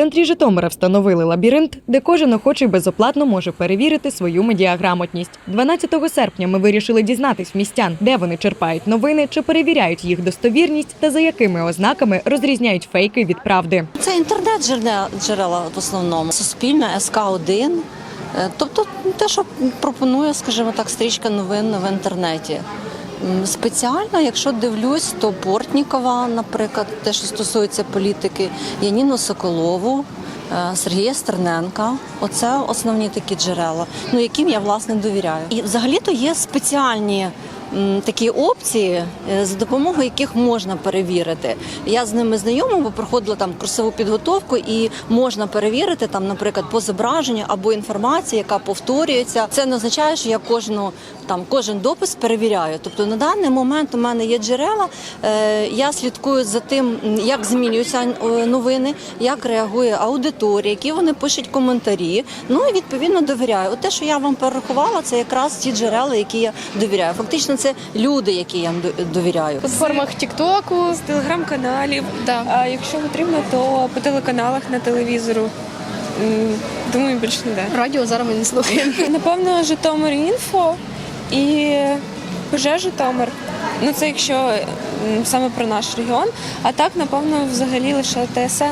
центрі Житомира встановили лабіринт, де кожен охочий безоплатно може перевірити свою медіаграмотність. 12 серпня ми вирішили дізнатись містян, де вони черпають новини, чи перевіряють їх достовірність та за якими ознаками розрізняють фейки від правди. Це інтернет джерела, в основному. Суспільне, СК 1 Е, Тобто те, що пропонує, скажімо так, стрічка новин в інтернеті. Спеціально, якщо дивлюсь, то Портнікова, наприклад, те, що стосується політики, Яніну Соколову, е, Сергія Стерненка. Оце основні такі джерела, ну яким я власне довіряю. І взагалі-то є спеціальні такі опції, е, за допомогою яких можна перевірити. Я з ними знайома, бо проходила там курсову підготовку, і можна перевірити там, наприклад, по зображенню або інформації, яка повторюється. Це не означає, що я кожну там кожен допис перевіряю. Тобто на даний момент у мене є джерела. Е, я слідкую за тим, як змінюються е, новини, як реагує аудиторія, які вони пишуть коментарі. Ну і відповідно довіряю. От те, що я вам перерахувала, це якраз ті джерела, які я довіряю. Фактично, це люди, які я до- довіряю. платформах Тіктоку, з телеграм-каналів. Да. А якщо потрібно, то по телеканалах на телевізору. Думаю, більше ніде. радіо зараз ми не слухаємо. Напевно, Житомир інфо і ПЖ Житомир. Ну це якщо саме про наш регіон. А так, напевно, взагалі лише ТСН.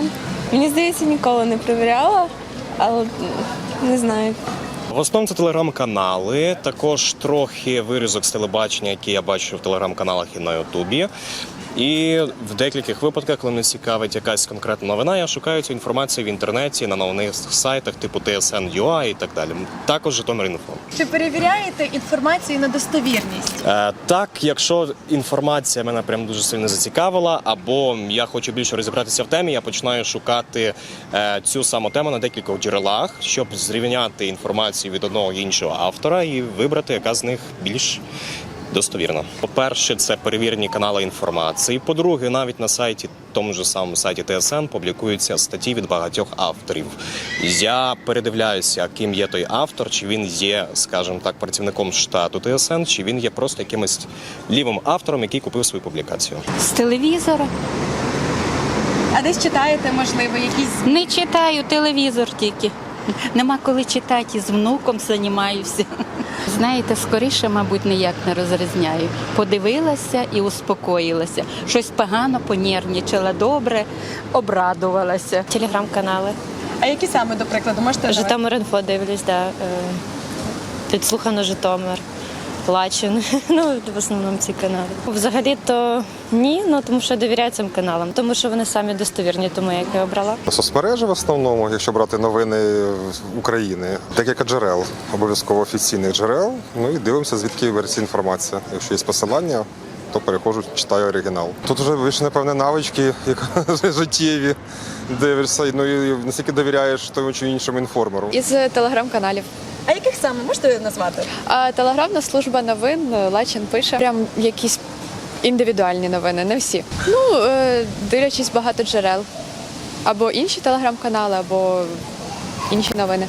Мені здається, ніколи не перевіряла, але не знаю. В основному це телеграм-канали, також трохи вирізок з телебачення, які я бачу в телеграм-каналах і на Ютубі. І в деяких випадках, коли мене цікавить якась конкретна новина, я шукаю цю інформацію в інтернеті на новних сайтах, типу TSN.ua і так далі. Також Житомир.Інфо. Чи перевіряєте інформацію на достовірність? Е, так, якщо інформація мене прям дуже сильно зацікавила, або я хочу більше розібратися в темі, я починаю шукати е, цю саму тему на декількох джерелах, щоб зрівняти інформацію від одного і іншого автора і вибрати, яка з них більш достовірна. По-перше, це перевірені канали інформації. По-друге, навіть на сайті, тому ж самому сайті ТСН, публікуються статті від багатьох авторів. Я передивляюся, ким є той автор, чи він є, скажімо так, працівником штату ТСН, чи він є просто якимось лівим автором, який купив свою публікацію. З телевізора. А десь читаєте, можливо, якісь Не читаю телевізор тільки. Нема коли читати, з внуком займаюся. Знаєте, скоріше, мабуть, ніяк не розрізняю. Подивилася і успокоїлася. Щось погано понервничала, добре, обрадувалася. Телеграм-канали. а які саме до прикладу можете? Житомир інфо дивлюсь, да. Тут Підслухано Житомир, Лачин. Ну, в основному ці канали. Взагалі-то ні, ну тому що я довіряю цим каналам, тому що вони самі достовірні, тому я їх і обрала. Соцмережі в основному, якщо брати новини України, декілька джерел, обов'язково офіційних джерел. Ну і дивимося, звідки версія інформація. Якщо є посилання, то переходжу, читаю оригінал. Тут вже більше, напевне, навички як життєві. Дивишся, ну і наскільки довіряєш тому чи іншому інформеру. Із телеграм-каналів. А яких саме можете назвати? А телеграмна служба новин е, Лачин пише прям якісь індивідуальні новини, не всі. Ну, е, дивлячись багато джерел. Або інші телеграм-канали, або інші новини.